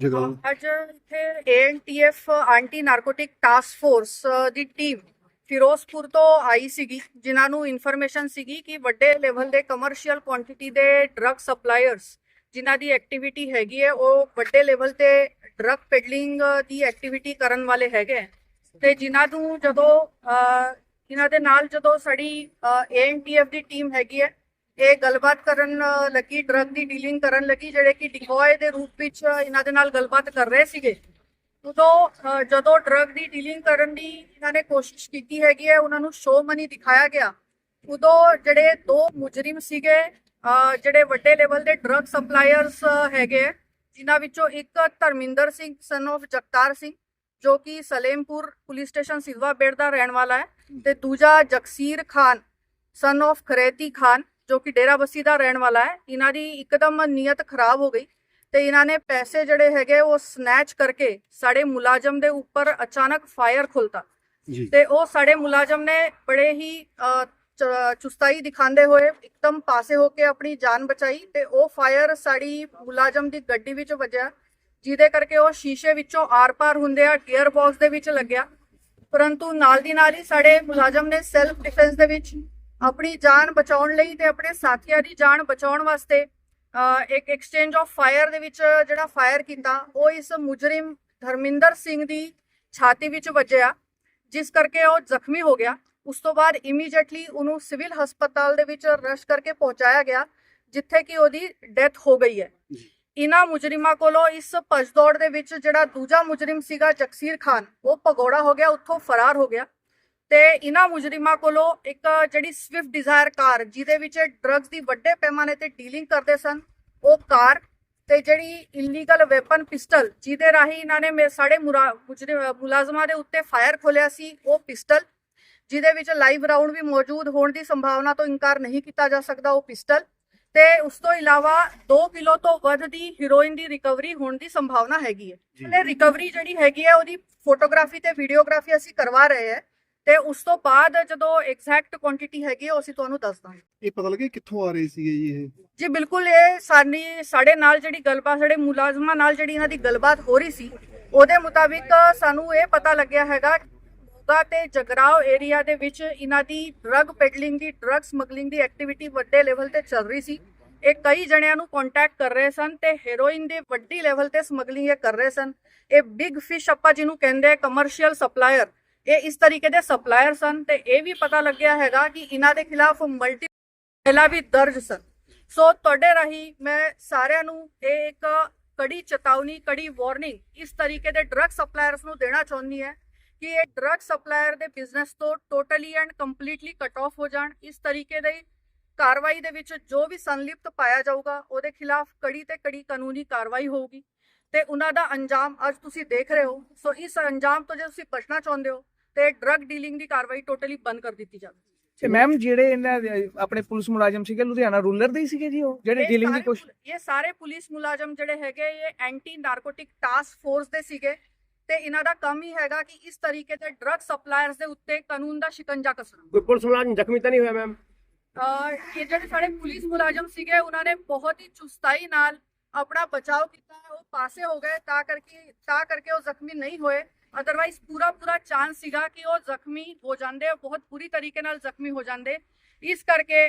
ਜਗਰਾਉਂ ਅੱਜ ਇੱਥੇ ANTF anti narcotic task force ਦੀ team Ferozepur ਤੋਂ ਆਈ ਸੀਗੀ, ਜਿਨ੍ਹਾਂ ਨੂੰ ਇਨਫੋਰਮੇਸ਼ਨ ਸੀਗੀ ਕਿ ਵੱਡੇ ਲੈਵਲ ਦੇ ਕਮਰਸ਼ੀਅਲ ਕੁਆਂਟੀਟੀ ਦੇ ਡਰੱਗ ਸਪਲਾਇਰਸ ਜਿਨ੍ਹਾਂ ਦੀ ਐਕਟੀਵਿਟੀ ਹੈਗੀ ਹੈ, ਉਹ ਵੱਡੇ ਲੈਵਲ ਤੇ ਡਰੱਗ ਪੈਡਲਿੰਗ ਦੀ ਐਕਟੀਵਿਟੀ ਕਰਨ ਵਾਲੇ ਹੈਗੇ ਹੈ। ਤੇ ਜਿਨ੍ਹਾਂ ਨੂੰ ਜਦੋਂ ਇਹਨਾਂ ਦੇ ਨਾਲ ਜਦੋਂ ਸਾਡੀ ਏਐਨਟੀਐਫ ਦੀ ਟੀਮ ਹੈਗੀ ਹੈ ਇਹ ਗੱਲਬਾਤ ਕਰਨ ਲੱਗੀ ਡਰੱਗ ਦੀ ਡੀਲਿੰਗ ਕਰਨ ਲੱਗੀ ਜਿਹੜੇ ਕਿ ਡਿਕੋਏ ਦੇ ਰੂਪ ਵਿੱਚ ਇਹਨਾਂ ਦੇ ਨਾਲ ਗੱਲਬਾਤ ਕਰ ਰਹੇ ਸੀਗੇ। ਉਦੋਂ ਜਦੋਂ ਡਰੱਗ ਦੀ ਡੀਲਿੰਗ ਕਰਨ ਦੀ ਇਹਨਾਂ ਨੇ ਕੋਸ਼ਿਸ਼ ਕੀਤੀ ਹੈਗੀ ਹੈ ਉਹਨਾਂ ਨੂੰ ਸ਼ੋ ਮਨੀ ਦਿਖਾਇਆ ਗਿਆ। ਉਦੋਂ ਜਿਹੜੇ ਦੋ ਮੁਜਰਮ ਸੀਗੇ ਜਿਹੜੇ ਵੱਡੇ ਲੈਵਲ ਦੇ ਡਰੱਗ ਸਪਲਾਇਰਸ ਹੈਗੇ ਹੈ, ਜਿਨ੍ਹਾਂ ਵਿੱਚੋਂ ਇੱਕ ਧਰਮਿੰਦਰ ਸਿੰਘ ਸਨ of ਜਗਤਾਰ ਸਿੰਘ ਜੋ ਕਿ ਸਲੇਮਪੁਰ ਪੁਲਿਸ ਸਟੇਸ਼ਨ ਸਿਲਵਾ ਬੇੜ ਦਾ ਰਹਿਣ ਵਾਲਾ ਹੈ ਤੇ ਦੂਜਾ ਜਗਸੀਰ ਖਾਨ ਸਨ of ਖਰੇਤੀ ਖਾਨ ਜੋ ਕਿ ਡੇਰਾ ਬੱਸੀ ਦਾ ਰਹਿਣ ਵਾਲਾ ਹੈ ਇਹਨਾਂ ਦੀ ਇੱਕਦਮ ਨੀਅਤ ਖਰਾਬ ਹੋ ਗਈ ਤੇ ਇਹਨਾਂ ਨੇ ਪੈਸੇ ਜਿਹੜੇ ਹੈਗੇ ਉਹ ਸਨੈਚ ਕਰਕੇ ਸਾਡੇ ਮੁਲਾਜ਼ਮ ਦੇ ਉੱਪਰ ਅਚਾਨਕ ਫਾਇਰ ਖੁੱਲਤਾ। ਤੇ ਉਹ ਸਾਡੇ ਮੁਲਾਜ਼ਮ ਨੇ ਬੜੇ ਹੀ ਚੁਸਤਾਈ ਦਿਖਾਉਂਦੇ ਹੋਏ ਇੱਕਦਮ ਪਾਸੇ ਹੋ ਕੇ ਆਪਣੀ ਜਾਨ ਬਚਾਈ ਤੇ ਉਹ ਫਾਇਰ ਸਾਡੀ ਮੁਲਾਜ਼ਮ ਦੀ ਗੱਡੀ ਵਿੱਚ ਵੱਜਿਆ ਜਿਹਦੇ ਕਰਕੇ ਉਹ ਸ਼ੀਸ਼ੇ ਵਿੱਚੋਂ ਆਰ-ਪਾਰ ਹੁੰਦੇ ਆ ਗੀਅਰ ਬਾਕਸ ਦੇ ਵਿੱਚ ਲੱਗਿਆ। ਪਰੰਤੂ ਨਾਲ ਦੀ ਨਾਲ ਹੀ ਸਾਡੇ ਮੁਲਾਜ਼ਮ ਨੇ ਸੈਲਫ ਡਿਫੈਂਸ ਦੇ ਵਿੱਚ ਆਪਣੀ ਜਾਨ ਬਚਾਉਣ ਲਈ ਤੇ ਆਪਣੇ ਸਾਥੀਆਂ ਦੀ ਜਾਨ ਬਚਾਉਣ ਵਾਸਤੇ ਇੱਕ ਐਕਸਚੇਂਜ ਆਫ ਫਾਇਰ ਦੇ ਵਿੱਚ ਜਿਹੜਾ ਫਾਇਰ ਕੀਤਾ ਉਹ ਇਸ ਮੁਜਰਮ ਧਰਮਿੰਦਰ ਸਿੰਘ ਦੀ ਛਾਤੀ ਵਿੱਚ ਵੱਜਿਆ ਜਿਸ ਕਰਕੇ ਉਹ ਜ਼ਖਮੀ ਹੋ ਗਿਆ। ਉਸ ਤੋਂ ਬਾਅਦ ਇਮੀਡੀਏਟਲੀ ਉਹਨੂੰ ਸਿਵਲ ਹਸਪਤਾਲ ਦੇ ਵਿੱਚ ਰਸ਼ ਕਰਕੇ ਪਹੁੰਚਾਇਆ ਗਿਆ ਜਿੱਥੇ ਕਿ ਉਹਦੀ ਡੈਥ ਹੋ ਗਈ ਹੈ। ਜੀ। ਇਹਨਾਂ ਮੁਜਰਿਮਾਂ ਕੋਲੋਂ ਇਸ ਭਜਦੌੜ ਦੇ ਵਿੱਚ ਜਿਹੜਾ ਦੂਜਾ ਮੁਜਰਿਮ ਸੀਗਾ ਜਗਸੀਰ ਖਾਨ ਉਹ ਭਗੌੜਾ ਹੋ ਗਿਆ ਉੱਥੋਂ ਫਰਾਰ ਹੋ ਗਿਆ। ਤੇ ਇਹਨਾਂ ਮੁਜਰਿਮਾਂ ਕੋਲੋਂ ਇੱਕ ਜਿਹੜੀ ਸਵਿਫਟ ਡਿਜ਼ਾਇਰ ਕਾਰ ਜਿਹਦੇ ਵਿੱਚ ਡਰੱਗਸ ਦੀ ਵੱਡੇ ਪੈਮਾਨੇ ਤੇ ਡੀਲਿੰਗ ਕਰਦੇ ਸਨ ਉਹ ਕਾਰ ਤੇ ਜਿਹੜੀ ਇਲੀਗਲ ਵੈਪਨ ਪਿਸਟਲ ਜਿਹਦੇ ਰਾਹੀਂ ਇਹਨਾਂ ਨੇ ਮੇ- ਸਾਡੇ ਮੁਲਾਜ਼ਮਾਂ ਦੇ ਉੱਤੇ ਫਾਇਰ ਖੋਲਿਆ ਸੀ ਉਹ ਪਿਸਟਲ ਜਿਹਦੇ ਵਿੱਚ ਲਾਈਵ ਰਾਉਂਡ ਵੀ ਮੌਜੂਦ ਹੋਣ ਦੀ ਸੰਭਾਵਨਾ ਤੋਂ ਇਨਕਾਰ ਨਹੀਂ ਕੀਤਾ ਜਾ ਸਕਦਾ ਉਹ ਪਿਸਟਲ ਤੇ ਉਸ ਤੋਂ ਇਲਾਵਾ 2 ਕਿਲੋ ਤੋਂ ਵੱਧ ਦੀ ਹੀਰੋਇਨ ਦੀ ਰਿਕਵਰੀ ਹੋਣ ਦੀ ਸੰਭਾਵਨਾ ਹੈਗੀ ਹੈ। ਤੇ ਰਿਕਵਰੀ ਜਿਹੜੀ ਹੈਗੀ ਹੈ ਉਹਦੀ ਫੋਟੋਗ੍ਰਾਫੀ ਤੇ ਵੀਡੀਓਗ੍ਰਾਫੀ ਅਸੀਂ ਕਰਵਾ ਰਹੇ ਹਾਂ ਤੇ ਉਸ ਤੋਂ ਬਾਅਦ ਜਦੋਂ ਐਗਜ਼ੈਕਟ ਕੁਆਂਟੀਟੀ ਹੈਗੀ ਉਹ ਅਸੀਂ ਤੁਹਾਨੂੰ ਦੱਸ ਦਾਂਗੇ। ਇਹ ਪਤਾ ਲੱਗਿਆ ਕਿੱਥੋਂ ਆ ਰਹੇ ਸੀਗੇ ਜੀ ਇਹ? ਜੀ ਬਿਲਕੁਲ ਇਹ ਸਾਡੀ ਸਾਡੇ ਨਾਲ ਜਿਹੜੀ ਗੱਲਬਾਤ ਸਾਡੇ ਮੁਲਾਜ਼ਮਾਂ ਨਾਲ ਜਿਹੜੀ ਇਹਨਾਂ ਦੀ ਗੱਲਬਾਤ ਹੋ ਰਹੀ ਸੀ ਉਹਦੇ ਮੁਤਾਬਿਕ ਸਾਨੂੰ ਇਹ ਪਤਾ ਲੱਗਿਆ ਹੈਗਾ ਮੋਗਾ ਤੇ ਜਗਰਾਓ ਏਰੀਆ ਦੇ ਵਿੱਚ ਇਹਨਾਂ ਦੀ ਡਰੱਗ ਪੈਡਲਿੰਗ ਦੀ ਡਰੱਗ ਸਮਗਲਿੰਗ ਦੀ ਐਕਟੀਵਿਟੀ ਵੱਡੇ ਲੈਵਲ ਤੇ ਚੱਲ ਰਹੀ ਸੀ। ਇਹ ਕਈ ਜਣਿਆਂ ਨੂੰ ਕੰਟੈਕਟ ਕਰ ਰਹੇ ਸਨ ਤੇ ਹੈਰੋਇਨ ਦੇ ਵੱਡੀ ਲੈਵਲ ਤੇ ਸਮਗਲਿੰਗ ਇਹ ਕਰ ਰਹੇ ਸਨ। ਇਹ ਬਿਗ ਫਿਸ਼ ਆਪਾਂ ਜਿਹਨੂੰ ਕਹਿੰਦੇ ਆ ਕਮਰਸ਼ੀਅਲ ਸਪਲਾਇਰ ਇਹ ਇਸ ਤਰੀਕੇ ਦੇ ਸਪਲਾਇਰ ਸਨ ਤੇ ਇਹ ਵੀ ਪਤਾ ਲੱਗਿਆ ਹੈਗਾ ਕਿ ਇਹਨਾਂ ਦੇ ਖਿਲਾਫ ਮਲਟੀ ਪਹਿਲਾਂ ਵੀ ਦਰਜ ਸਨ। ਸੋ ਤੁਹਾਡੇ ਰਾਹੀਂ ਮੈਂ ਸਾਰਿਆਂ ਨੂੰ ਇਹ ਇੱਕ ਕੜੀ ਚੇਤਾਵਨੀ, ਕੜੀ ਵਾਰਨਿੰਗ ਇਸ ਤਰੀਕੇ ਦੇ ਡਰੱਗ ਸਪਲਾਇਰਸ ਨੂੰ ਦੇਣਾ ਚਾਹੁੰਦੀ ਹੈ ਕਿ ਇਹ ਡਰੱਗ ਸਪਲਾਇਰ ਦੇ ਬਿਜ਼ਨਸ ਤੋਂ totally and completely cut off ਹੋ ਜਾਣ। ਇਸ ਤਰੀਕੇ ਦੇ ਕਾਰਵਾਈ ਦੇ ਵਿੱਚ ਜੋ ਵੀ ਸੰਲਿਪਤ ਪਾਇਆ ਜਾਊਗਾ, ਉਹਦੇ ਖਿਲਾਫ ਕੜੀ ਤੇ ਕੜੀ ਕਾਨੂੰਨੀ ਕਾਰਵਾਈ ਹੋਊਗੀ ਤੇ ਉਹਨਾਂ ਦਾ ਅੰਜਾਮ ਅੱਜ ਤੁਸੀਂ ਦੇਖ ਰਹੇ ਹੋ। ਸੋ ਇਸ ਅੰਜਾਮ ਤੋਂ ਜੇ ਤੁਸੀਂ ਬਚਣਾ ਚਾਹੁੰਦੇ ਹੋ ਤੇ ਡਰੱਗ ਡੀਲਿੰਗ ਦੀ ਕਾਰਵਾਈ ਟੋਟਲੀ ਬੰਦ ਕਰ ਦਿੱਤੀ ਜਾਵੇ। ਤੇ ਮੈਮ ਜਿਹੜੇ ਇਹਨਾਂ ਦੇ ਆਪਣੇ ਪੁਲਿਸ ਮੁਲਾਜ਼ਮ ਸੀਗੇ ਲੁਧਿਆਣਾ ਰੂਲਰ ਦੇ ਹੀ ਸੀਗੇ ਜੀ ਉਹ ਜਿਹੜੇ ਇਹ ਡੀਲਿੰਗ ਦੀ ਸਾਰੇ ਕੋਸ਼ਿਸ਼ ਪੁਲ- ਇਹ ਸਾਰੇ ਪੁਲਿਸ ਮੁਲਾਜ਼ਮ ਜਿਹੜੇ ਹੈਗੇ ਇਹ ਐਂਟੀ ਨਾਰਕੋਟਿਕ ਟਾਸਕ ਫੋਰਸ ਦੇ ਸੀਗੇ। ਤੇ ਇਹਨਾਂ ਦਾ ਕੰਮ ਹੀ ਹੈਗਾ ਕਿ ਇਸ ਤਰੀਕੇ ਦੇ ਡਰੱਗ ਸਪਲਾਇਰਸ ਦੇ ਉੱਤੇ ਕਾਨੂੰਨ ਦਾ ਸ਼ਿਕੰਜਾ ਕੱਸਣਾ। ਕੋਈ ਪੁਲਿਸ ਮੁਲਾਜ਼ਮ ਜ਼ਖਮੀ ਤਾਂ ਨਹੀਂ ਹੋਇਆ ਮੈਮ ਅਹ ਇਹ ਜਿਹੜੇ ਸਾਡੇ ਪੁਲਿਸ ਮੁਲਾਜ਼ਮ ਸੀਗੇ ਉਹਨਾਂ ਨੇ ਬਹੁਤ ਹੀ ਚੁਸਤਾਈ ਨਾਲ ਆਪਣਾ ਬਚਾਅ ਕੀਤਾ। ਉਹ ਪਾਸੇ ਹੋ ਗਏ ਤਾਂ ਕਰਕੇ ਤਾਂ ਕਰਕੇ ਉਹ ਜ਼ਖਮੀ ਨਹੀਂ ਹੋਏ। ਅਦਰਵਾਈਜ਼ ਪੂਰਾ ਪੂਰਾ ਚਾਂਸ ਸੀਗਾ ਕਿ ਉਹ ਜ਼ਖਮੀ ਹੋ ਜਾਂਦੇ ਬਹੁਤ ਬੁਰੀ ਤਰੀਕੇ ਨਾਲ ਜ਼ਖਮੀ ਹੋ ਜਾਂਦੇ। ਇਸ ਕਰਕੇ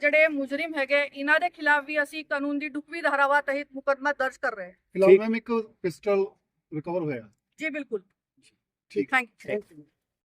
ਜਿਹੜੇ ਮੁਜਰਮ ਹੈਗੇ ਇਹਨਾਂ ਦੇ ਖਿਲਾਫ ਵੀ ਅਸੀਂ ਕਾਨੂੰਨ ਦੀ ਢੁਕਵੀਂ ਧਾਰਾਵਾਂ ਤਹਿਤ ਮੁਕੱਦਮਾ ਦਰਜ ਕਰ ਰਹੇ ਹਾਂ। ਫਿਲਹਾਲ। ਮੈਮ ਇੱਕ ਪਿਸਟਲ ਰਿਕਵਰ ਹੋਇਆ। ਜੀ ਬਿਲਕੁਲ। ਠੀਕ। Thank you thank you